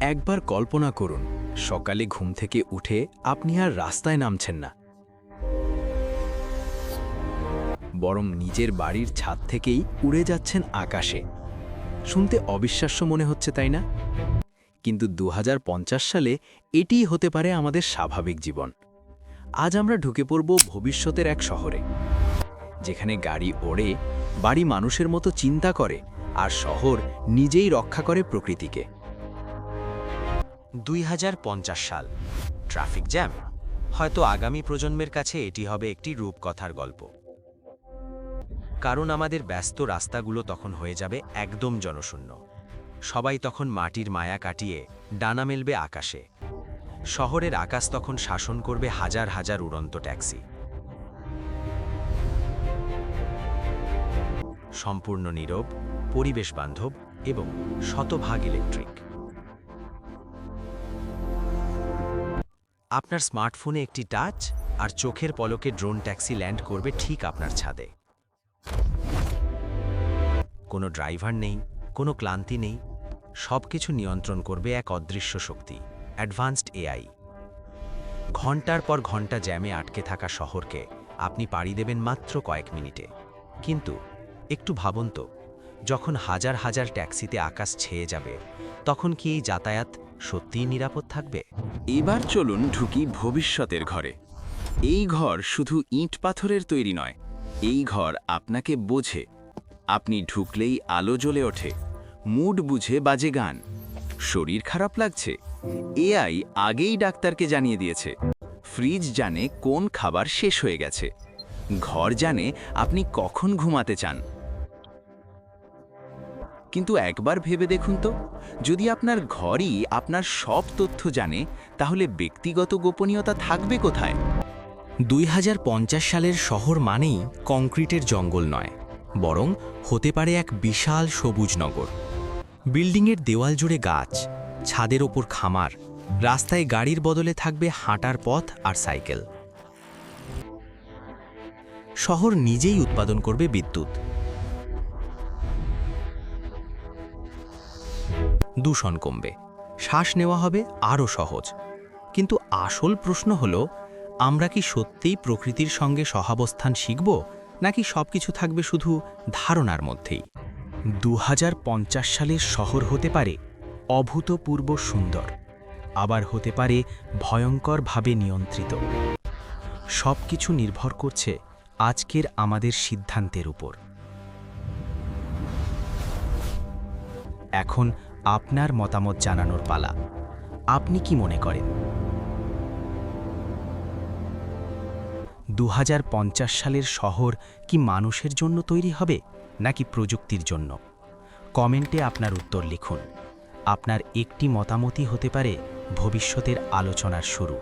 একবার কল্পনা করুন, সকালে ঘুম থেকে উঠে আপনি আর রাস্তায় নামছেন না। বরং নিজের বাড়ির ছাদ থেকেই উড়ে যাচ্ছেন আকাশে। শুনতে অবিশ্বাস্য মনে হচ্ছে, তাই না? কিন্তু দু হাজার পঞ্চাশ সালে এটিই হতে পারে আমাদের স্বাভাবিক জীবন। আজ আমরা ঢুকে পড়ব ভবিষ্যতের এক শহরে, যেখানে গাড়ি ওড়ে, বাড়ি মানুষের মতো চিন্তা করে, আর শহর নিজেই রক্ষা করে প্রকৃতিকে। দুই হাজার পঞ্চাশ সাল। Traffic jam. হয়তো আগামী প্রজন্মের কাছে এটি হবে একটি রূপকথার গল্প। কারণ আমাদের ব্যস্ত রাস্তাগুলো তখন হয়ে যাবে একদম জনশূন্য। সবাই তখন মাটির মায়া কাটিয়ে ডানা মেলবে আকাশে। শহরের আকাশ তখন শাসন করবে হাজার হাজার উড়ন্ত ট্যাক্সি। সম্পূর্ণ নীরব পরিবেশ বান্ধব এবং শতভাগ ইলেকট্রিক। আপনার স্মার্টফোনে একটি টাচ আর চোখের পলকে ড্রোন ট্যাক্সি ল্যান্ড করবে ঠিক আপনার ছাদে। কোনো ড্রাইভার নেই, কোনো ক্লান্তি নেই সব কিছু নিয়ন্ত্রণ করবে এক অদৃশ্য শক্তি, অ্যাডভান্সড এআই। ঘণ্টার পর ঘণ্টা জ্যামে আটকে থাকা শহরকে আপনি পাড়ি দেবেন মাত্র কয়েক মিনিটে। কিন্তু একটু ভাবুন তো, যখন হাজার হাজার ট্যাক্সিতে আকাশ ছেয়ে যাবে, তখন কি এই যাতায়াত সত্যিই নিরাপদ থাকবে? এবার চলুন ঢুকি ভবিষ্যতের ঘরে। এই ঘর শুধু ইট পাথরের তৈরি নয়, এই ঘর আপনাকে বোঝে। আপনি ঢুকলেই আলো জ্বলে ওঠে, মুড বুঝে বাজে গান। শরীর খারাপ লাগছে, এআই আগেই ডাক্তারকে জানিয়ে দিয়েছে, ফ্রিজ জানে কোন খাবার শেষ হয়ে গেছে। ঘর জানে আপনি কখন ঘুমাতে চান। কিন্তু একবার ভেবে দেখুন তো। যদি আপনার ঘরই আপনার সব তথ্য জানে, তাহলে ব্যক্তিগত গোপনীয়তা থাকবে কোথায়? দুই হাজার পঞ্চাশ সালের শহর মানেই কংক্রিটের জঙ্গল নয়, বরং হতে পারে এক বিশাল সবুজ নগর। বিল্ডিংয়ের দেওয়াল জুড়ে গাছ, ছাদের ওপর খামার, রাস্তায় গাড়ির বদলে থাকবে হাঁটার পথ আর সাইকেল। শহর নিজেই উৎপাদন করবে বিদ্যুৎ। দূষণ কমবে। শ্বাস নেওয়া হবে আরও সহজ। কিন্তু আসল প্রশ্ন হল, আমরা কি সত্যিই প্রকৃতির সঙ্গে সহাবস্থান শিখব, নাকি সবকিছু থাকবে শুধু ধারণার মধ্যেই? দু হাজার পঞ্চাশ সালের শহর হতে পারে অভূতপূর্ব সুন্দর, আবার হতে পারে ভয়ঙ্করভাবে নিয়ন্ত্রিত। সব কিছু নির্ভর করছে আজকের আমাদের সিদ্ধান্তের উপর। এখন আপনার মতামত জানানোর পালা। আপনি কি মনে করেন? দু হাজার পঞ্চাশ সালের শহর কি মানুষের জন্য তৈরি হবে, নাকি প্রযুক্তির জন্য? কমেন্টে আপনার উত্তর লিখুন। আপনার একটি মতামতই হতে পারে ভবিষ্যতের আলোচনার শুরু।